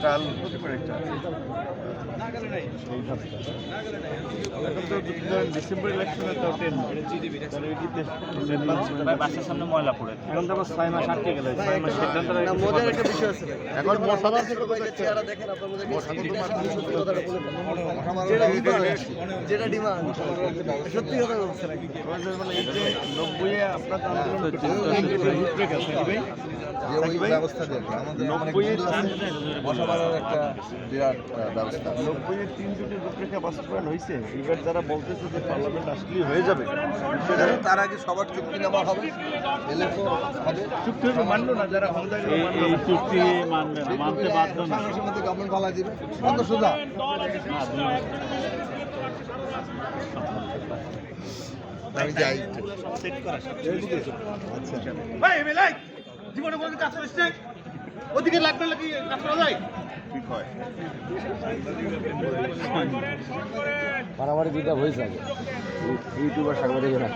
Trial হতে পারে একটা এখন তো ডিসেম্বর ইলেকশনে তো টেন বাসার সামনে ময়লা পড়ে। এখন তো ছয় মাস আটকে গেলে ছয় মাস মজার একটা বিষয় আছে এখন মশালা চেহারা দেখেন আপনার মধ্যে। সত্যি কথাটা বলে যেটা ডিমান্ড সত্যি কথা বলছে মানে এই যে নব্বইয়ে আপনার আন্দোলন করতেছেন, একটা বিরাট ব্যবস্থা নব্বইয়ের তিন দুটি রূপরেখা বাস্তবায়ন হয়েছে। এবার যারা বলতেছে যে পার্লামেন্ট আসলেই হয়ে যাবে তার আগে সবার চুক্তি নেওয়া হবে। এলএফও হবে। চুক্তি হয়তো মানলো না যারা হলদাগুলো চুক্তি মানবে না মানতে বাধ্য না। মাসের গভর্নমেন্ট ভালো দিবে। কত সোজা? আমি যাই। জীবনে কোনো কাজ করিস নাই? ওদিকে লাগবে নাকি কাজ করা যায়। ঠিক হয়। মারামারি দুইটা হয়েছে ইউটিউবার সাংবাদিকেরা